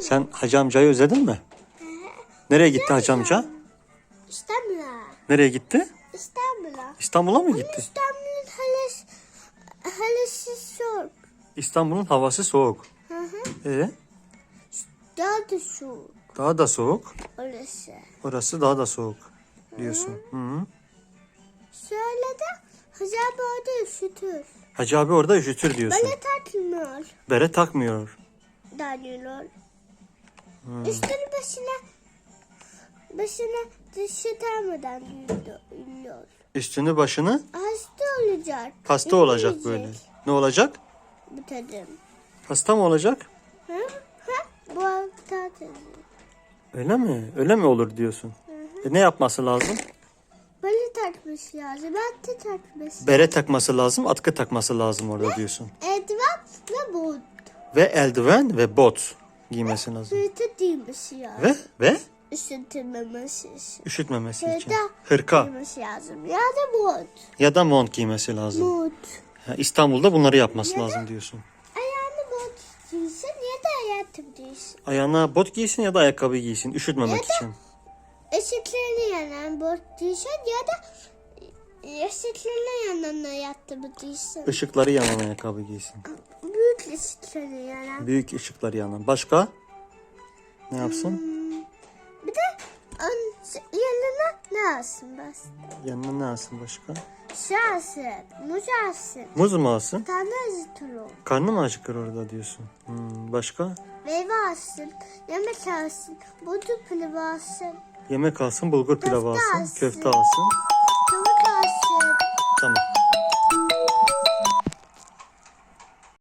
Sen hacı amcayı özledin mi? Nereye gitti hacı amca? İstanbul'a. Nereye gitti? İstanbul'a. İstanbul'a mı gitti? İstanbul'un halası, halası soğuk. İstanbul'un havası soğuk. Hı hı. Ee, Daha da soğuk daha da soğuk. orası. Orası daha da soğuk diyorsun. Hı -hı. Şöyle de hocam orada üşütür. Hacı abi orada üşütür diyorsun. Bana tatmıyor. Bere takmıyor. Üstünü başına başına dışı termeden ünlüyor. Üstünü başını Hasta olacak. hasta olacak Yiyecek böyle. Ne olacak? Bu tadım. Hasta mı olacak? Hı? Hı? Bu hafta tadım. Öyle mi? Öyle mi olur diyorsun? E ne yapması lazım? Böyle takmış lazım. De takmış. Bere takması lazım, atkı takması lazım orada diyorsun. Eldiven ve bot. Ve eldiven ve bot giymesi lazım. Sırtı giymesi lazım. Ve ve Üşütülmemesi için. üşütmemesi için. Sırta Hırka giymesi lazım. Ya da bot. ya da mont giymesi lazım. Bot. Ha, İstanbul'da bunları yapması lazım diyorsun. Ayağını bot giysin ya da hayatım giysin. Ayağına bot giysin ya da ayakkabı giysin üşütmemek için. Işıklarını yanan bot giysin ya da ışıklarını yanan hayatımı giysin. Işıkları yanan ayakkabı giysin. Büyük ışıklarını yanan. Büyük ışıkları yanan. Başka? Ne yapsın? Bir de yanına ne alsın bas? Yanına ne alsın başka? Şey alsın, muz alsın. Muz mu alsın? Tane azıtır Karnı mı acıkır orada diyorsun? Hmm, başka? Meyve alsın, yemek alsın, budu pilavı alsın, Yemek alsın, bulgur pilavı alsın, alsın. köfte alsın.